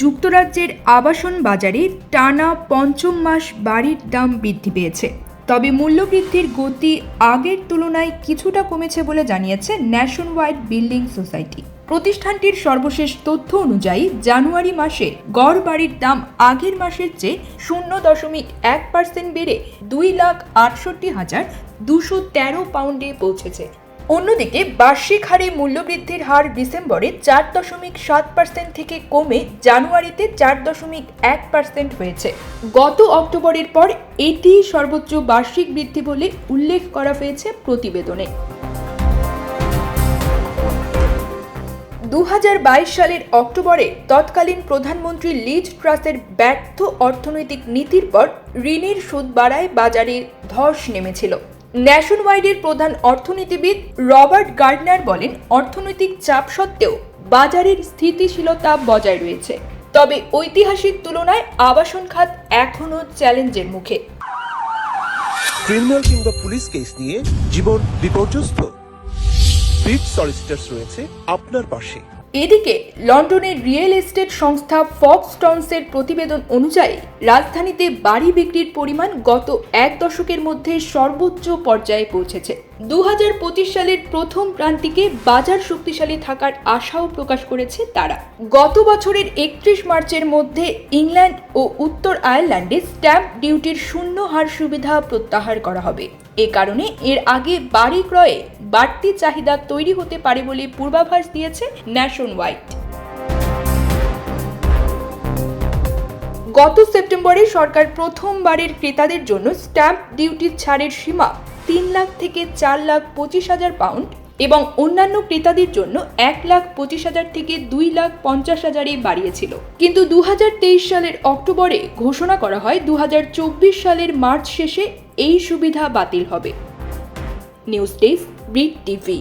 যুক্তরাজ্যের আবাসন বাজারে টানা পঞ্চম মাস বাড়ির দাম বৃদ্ধি পেয়েছে। তবে মূল্যবৃদ্ধির গতি আগের তুলনায় কিছুটা কমেছে বলে জানিয়েছে ন্যাশন ওয়াইড বিল্ডিং সোসাইটি। প্রতিষ্ঠানটির সর্বশেষ তথ্য অনুযায়ী, জানুয়ারি মাসে গড় বাড়ির দাম আগের মাসের চেয়ে শূন্য দশমিক এক পার্সেন্ট বেড়ে দুই লাখ আটষট্টি হাজার দুশো তেরো পাউন্ডে পৌঁছেছে। অন্যদিকে বার্ষিক হারে মূল্যবৃদ্ধির হার ডিসেম্বরে চার দশমিক সাত পার্সেন্ট থেকে কমে জানুয়ারিতে চার দশমিক এক পার্সেন্ট হয়েছে। গত অক্টোবরের পর এটি সর্বোচ্চ বার্ষিক বৃদ্ধি বলে উল্লেখ করা হয়েছে প্রতিবেদনে। দু হাজার বাইশ সালের অক্টোবরে তৎকালীন প্রধানমন্ত্রী লিজ ট্রাসের ব্যর্থ অর্থনৈতিক নীতির পর ঋণের সুদ বাড়ায় বাজারে ধস নেমেছিল। ন্যাশন ওয়াইডের প্রধান অর্থনীতিবিদ রবার্ট গার্ডনার বলেন, অর্থনৈতিক চাপ সত্ত্বেও বাজারের স্থিতিশীলতা বজায় রয়েছে। তবে ঐতিহাসিক তুলনায় আবাসন খাত এখনও চ্যালেঞ্জের মুখে। ক্রিমিনাল কিংবা পুলিশ কেস নিয়ে জীবন বিপর্যস্ত। বিট সলিসিটার্স রয়েছে আপনার পাশে। এদিকে, লন্ডনের রিয়েল এস্টেট সংস্থা ফক্সটনসের প্রতিবেদন অনুযায়ী, রাজধানীতে বাড়ি বিক্রির পরিমাণ গত এক দশকের মধ্যে সর্বোচ্চ পর্যায়ে পৌঁছেছে। দু হাজার পঁচিশ সালের প্রথম প্রান্তিকে বাজার শক্তিশালী থাকার আশাও প্রকাশ করেছে তারা। গত বছরের একত্রিশ মার্চের মধ্যে ইংল্যান্ড ও উত্তর আয়ারল্যান্ডে স্ট্যাম্প ডিউটির শূন্য হার সুবিধা প্রত্যাহার করা হবে। এ কারণে এর আগে বাড়ি ক্রয়ে বাড়তি চাহিদা তৈরি হতে পারে বলে পূর্বাভাস দিয়েছে ন্যাশন ওয়াইড গত সেপ্টেম্বরে সরকার প্রথমবারের ক্রেতাদের জন্য স্ট্যাম্প ডিউটির ছাড়ের সীমা তিন লাখ থেকে চার লাখ পঁচিশ হাজার পাউন্ড এবং অন্যান্য ক্রেতাদের জন্য এক লাখ পঁচিশ হাজার থেকে দুই লাখ পঞ্চাশ হাজারে বাড়িয়েছিল। কিন্তু দু হাজার তেইশ সালের অক্টোবরে ঘোষণা করা হয় দু হাজার চব্বিশ সালের মার্চ শেষে এই সুবিধা বাতিল হবে। News desk breed TV.